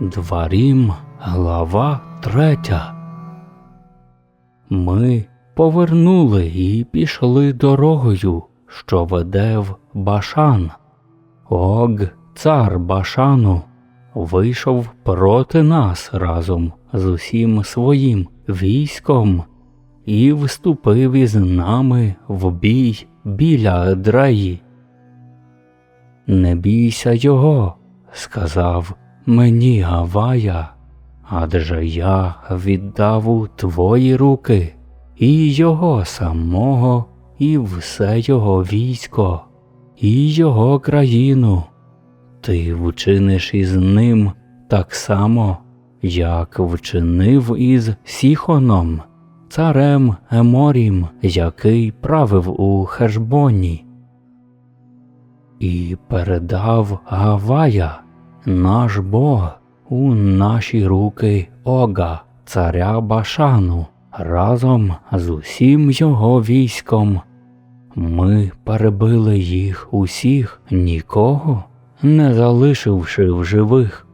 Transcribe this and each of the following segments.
Дворім, глава третя. Ми повернули і пішли дорогою, що веде в Башан. Ог, цар Башану, вийшов проти нас разом з усім своїм військом і вступив із нами в бій біля Едреї. Не бійся його, сказав мені Гавая, адже я віддав у твої руки і його самого, і все його військо, і його країну. Ти вчиниш із ним так само, як вчинив із Сіхоном, царем Еморім, який правив у Хешбоні. І передав Гавая, наш Бог, у наші руки Ога, царя Башану, разом з усім його військом. Ми перебили їх усіх, нікого, не залишивши в живих.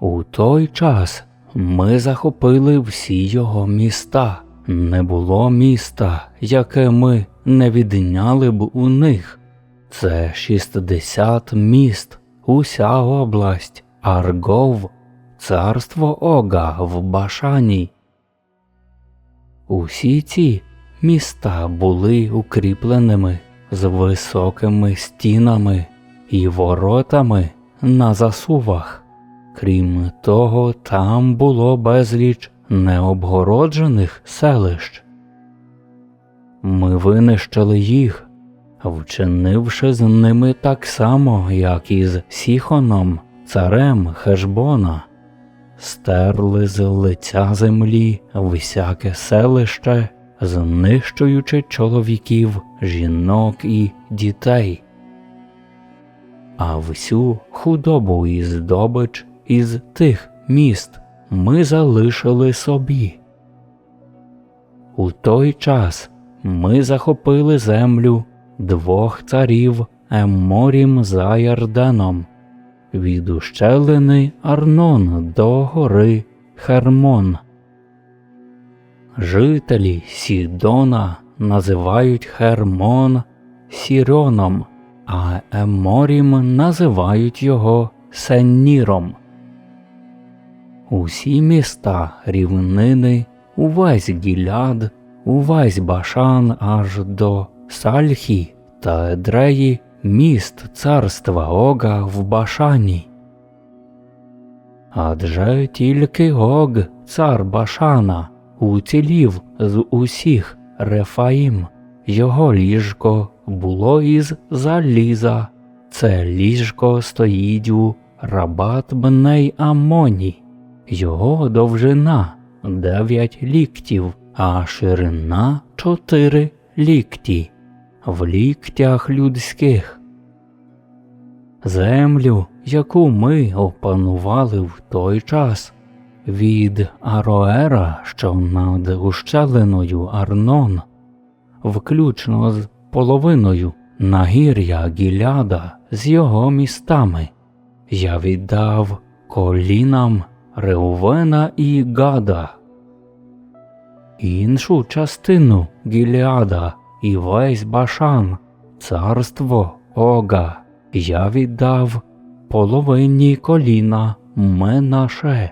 У той час ми захопили всі його міста. Не було міста, яке ми не відняли б у них. Це шістдесят міст, уся область, Аргов, царство Ога в Башані. Усі ці міста були укріпленими з високими стінами і воротами на засувах. Крім того, там було безліч необгороджених селищ. Ми винищили їх, вчинивши з ними так само, як і з Сіхоном, царем Хешбона, стерли з лиця землі всяке селище, знищуючи чоловіків, жінок і дітей. А всю худобу і здобич із тих міст ми залишили собі. У той час ми захопили землю двох царів Емморім за Ярденом, від ущелини Арнон до гори Хермон. Жителі Сідона називають Хермон Сіроном, а Емморім називають його Сенніром. Усі міста рівнини, увесь Гіляд, увесь Башан аж до Сальхі та Едреї міст царства Ога в Башані. Адже тільки Ог, цар Башана, уцілів з усіх Рефаїм, його ліжко було із заліза, це ліжко стоїть у Рабат Бней Амоні, його довжина дев'ять ліктів, а ширина чотири лікті в ліктях людських. Землю, яку ми опанували в той час, від Ароера, що над ущелиною Арнон, включно з половиною нагір'я Гіляда з його містами, я віддав колінам Реувена і Гада, іншу частину Гіліада і весь Башан, царство Ога, я віддав половині коліна Менаше,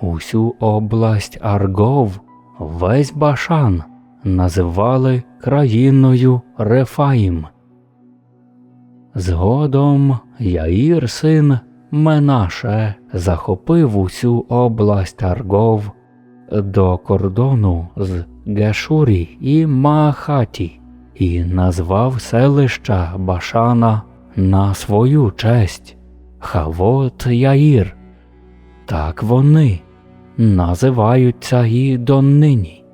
усю область Аргов, весь Башан називали країною Рефаїм. Згодом Яїр син Менаше захопив усю область Аргов до кордону з Гешурі і Маахаті і назвав селища Башана на свою честь Хавот Яїр. Так вони називаються і донині.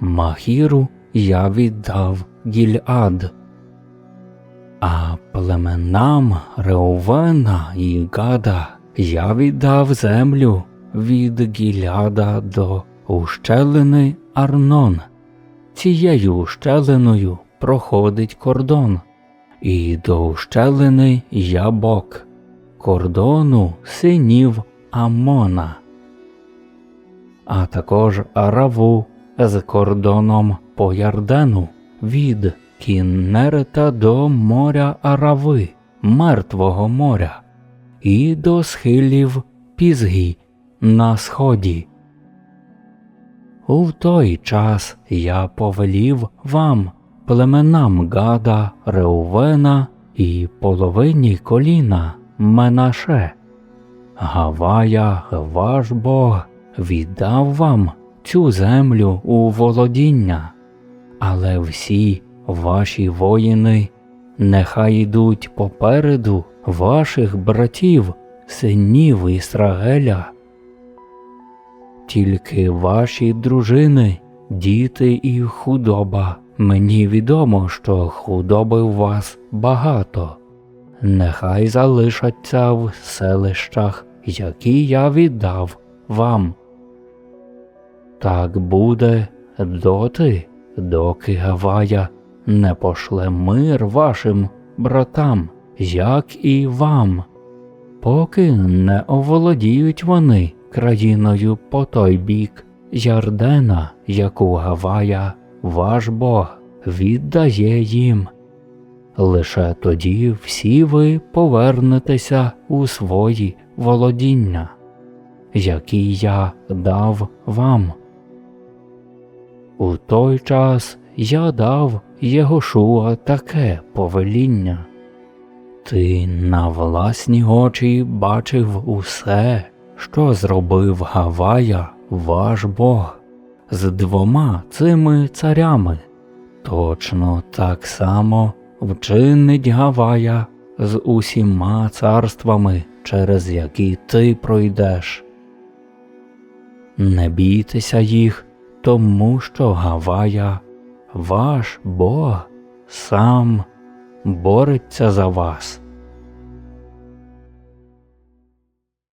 Махіру я віддав Гільад, а племенам Реувена і Гада я віддав землю від Гіляда до ущелини Арнон. Цією ущелиною проходить кордон, і до ущелини Ябок, кордону синів Амона, а також Араву з кордоном по Ярдену від Кіннерета до моря Арави, Мертвого моря, і до схилів Пізгі на сході. У той час я повелів вам, племенам Гада, Реувена і половині коліна Менаше. Гавая, ваш Бог, віддав вам цю землю у володіння, але всі ваші воїни нехай йдуть попереду ваших братів, синів Ісрагеля. Тільки ваші дружини, діти і худоба. Мені відомо, що худоби у вас багато. Нехай залишаться в селищах, які я віддав вам. Так буде доти, доки Гавая не пошле мир вашим братам, як і вам, поки не оволодіють вони країною по той бік Ярдена, яку Гавая, ваш Бог, віддає їм. Лише тоді всі ви повернетеся у свої володіння, які я дав вам. У той час я дав Єгошуа таке повеління. Ти на власні очі бачив усе, що зробив Гавая, ваш Бог, з двома цими царями. Точно так само вчинить Гавая з усіма царствами, через які ти пройдеш. Не бійтеся їх, тому що Гавая, ваш Бог, сам бореться за вас.